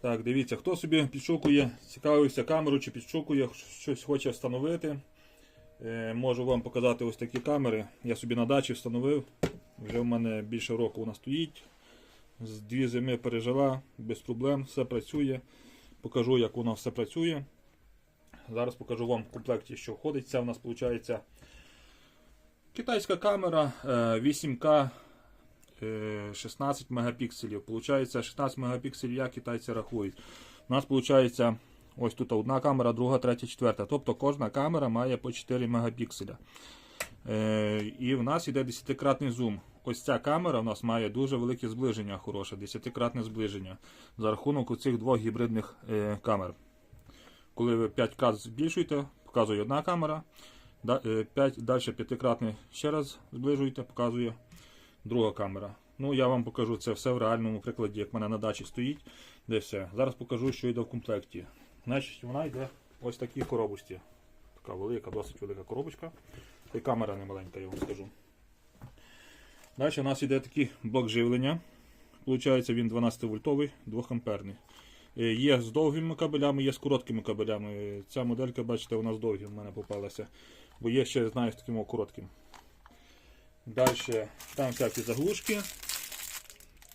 Так, дивіться, хто собі підшукує, цікавився камеру чи підшукує, щось хоче встановити. Е, можу вам показати ось такі камери. Я собі на дачі встановив. Вже в мене більше року вона стоїть. З дві зими пережила, без проблем, все працює. Покажу, як воно все працює. Зараз покажу вам в комплекті, що входить. Це в нас виходить китайська камера е, 8К е, 16 мегапікселів. Получається 16 мегапікселів, як китайці рахують. У нас виходить ось тут одна камера, друга, третя, четверта. Тобто кожна камера має по 4 мегапікселя. Е, і в нас йде 10-кратний зум. Ось ця камера в нас має дуже велике зближення, хороше, 10-кратне зближення за рахунок оцих двох гібридних е, камер. Коли ви 5 крат збільшуєте, показує одна камера. Е, 5, далі 5-кратне ще раз зближуєте, показує друга камера. Ну, я вам покажу це все в реальному прикладі, як в мене на дачі стоїть. Де все. Зараз покажу, що йде в комплекті. Значить, вона йде ось в такій коробочці. Така велика, досить велика коробочка. Й камера не маленька, я вам скажу. Далі у нас йде такий блок живлення. Получається він 12 вольтовий, 2 амперний. Е, Є з довгими кабелями, є з короткими кабелями. Ця моделька, бачите, у нас довгі в мене попалася. Бо є ще, знаю, з таким коротким. Далі там всякі заглушки.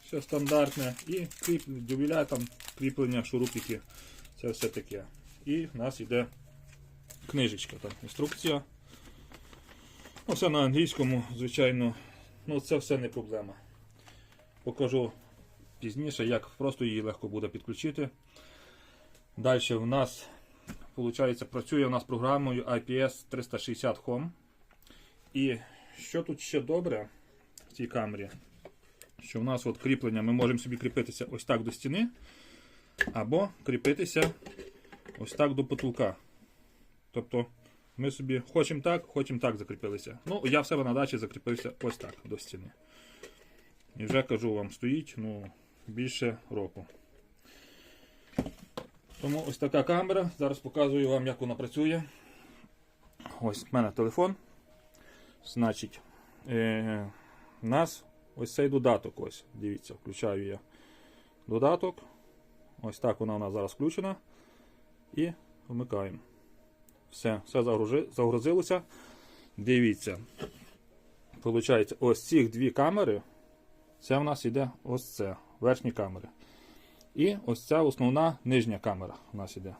Все стандартне. І кріп, дюбеля, там кріплення, шурупики. Це все таке. І в нас йде книжечка, там інструкція. Ну, все на англійському, звичайно. Ну, це все не проблема. Покажу пізніше, як просто її легко буде підключити. Далі в нас виходить, працює у нас програмою IPS 360 Home. І що тут ще добре в цій камері? Що в нас от кріплення, ми можемо собі кріпитися ось так до стіни, або кріпитися ось так до потолка. Тобто ми собі хочемо так, хочемо так закріпилися. Ну, я в себе на дачі закріпився ось так до стіни. І вже кажу вам, стоїть ну, більше року. Тому ось така камера. Зараз показую вам, як вона працює. Ось в мене телефон. Значить, е, у нас ось цей додаток. Ось, дивіться, включаю я додаток. Ось так вона у нас зараз включена. І вмикаємо. Все, все загрузилося. Дивіться. Получається, ось ці дві камери. Це в нас йде ось це, верхні камери. І ось ця основна нижня камера у нас йде.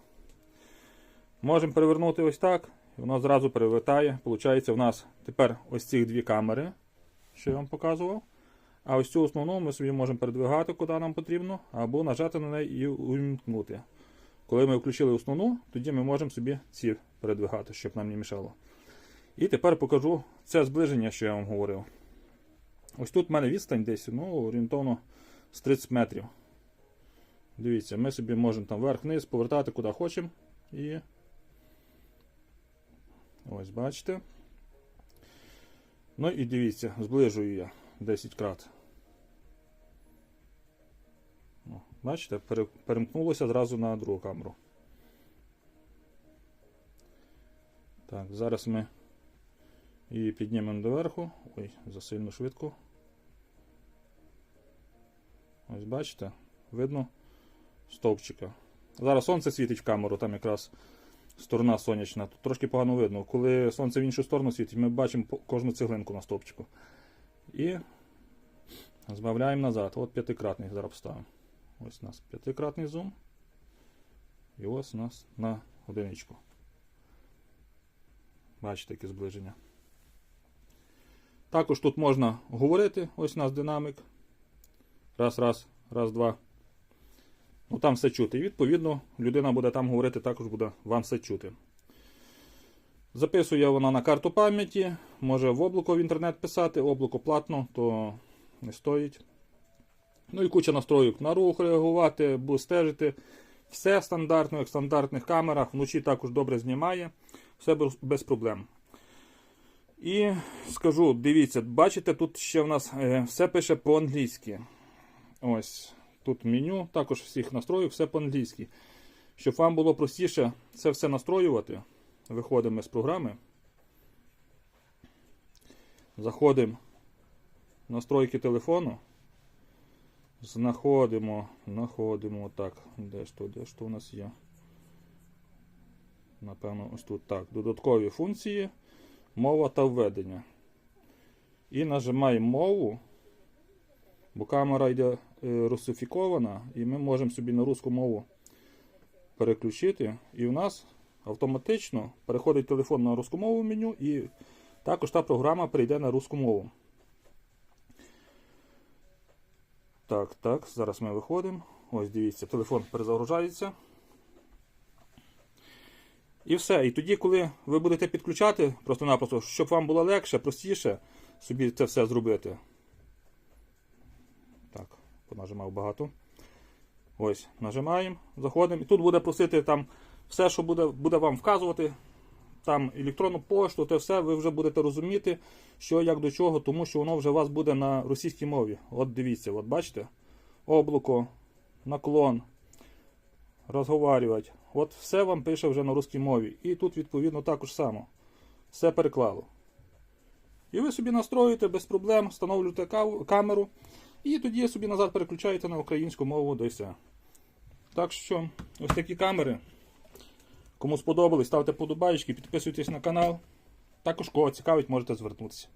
Можемо перевернути ось так, і воно зразу перевертає. Получається, у нас тепер ось ці дві камери, що я вам показував. А ось цю основну ми собі можемо передвигати, куди нам потрібно, або нажати на неї і увімкнути. Коли ми включили основну, тоді ми можемо собі ці передвигати, щоб нам не мішало. І тепер покажу це зближення, що я вам говорив. Ось тут в мене відстань десь ну, орієнтовно з 30 метрів. Дивіться, ми собі можемо там вверх-вниз повертати куди хочемо. І ось бачите. Ну і дивіться, зближую я 10 крат. Бачите, перемкнулося зразу на другу камеру. Так, зараз ми її піднімемо доверху. Ой, засильно швидко. Ось бачите, видно стовпчика. Зараз сонце світить в камеру, там якраз сторона сонячна. Тут трошки погано видно. Коли сонце в іншу сторону світить, ми бачимо кожну цеглинку на стовпчику. І збавляємо назад. От п'ятикратний зараз поставимо. Ось у нас п'ятикратний зум. І ось у нас на одиничку. Бачите, яке зближення. Також тут можна говорити. Ось у нас динамик. Раз, раз, раз, два. Ну там все чути. І відповідно людина буде там говорити, також буде вам все чути. Записує вона на карту пам'яті, може в облако в інтернет писати, облако платно, то не стоїть. Ну і куча настроїк на рух реагувати, бо стежити. Все стандартно, як в стандартних камерах. Вночі також добре знімає. Все без- без проблем. І скажу, дивіться, бачите, тут ще в нас е, все пише по-англійськи. Ось тут меню, також всіх настроїв, все по-англійськи. Щоб вам було простіше це все настроювати, виходимо з програми. Заходимо в настройки телефону. Знаходимо, знаходимо так. Де ж то, де ж то у нас є? Напевно, ось тут так. Додаткові функції, мова та введення. І нажимаємо мову, бо камера йде е, русифікована, і ми можемо собі на русську мову переключити. І в нас автоматично переходить телефон на русську мову меню, і також та програма перейде на русську мову. Так, так, зараз ми виходимо. Ось дивіться, телефон перезагружається. І все. І тоді, коли ви будете підключати, просто-напросто, щоб вам було легше, простіше собі це все зробити. Понажимав багато. Ось, нажимаємо, заходимо. І тут буде просити там все, що буде, буде вам вказувати. Там електронну пошту, те все, ви вже будете розуміти, що як до чого, тому що воно вже у вас буде на російській мові. От дивіться, от бачите? Облако, наклон, розговарювати. От все вам пише вже на русській мові. І тут, відповідно, також само. Все переклало. І ви собі настроюєте без проблем, встановлюєте камеру, і тоді собі назад переключаєте на українську мову, да. Так що, ось такі камери. Кому сподобались, ставте подобаєчки, підписуйтесь на канал. Також кого цікавить, можете звернутися.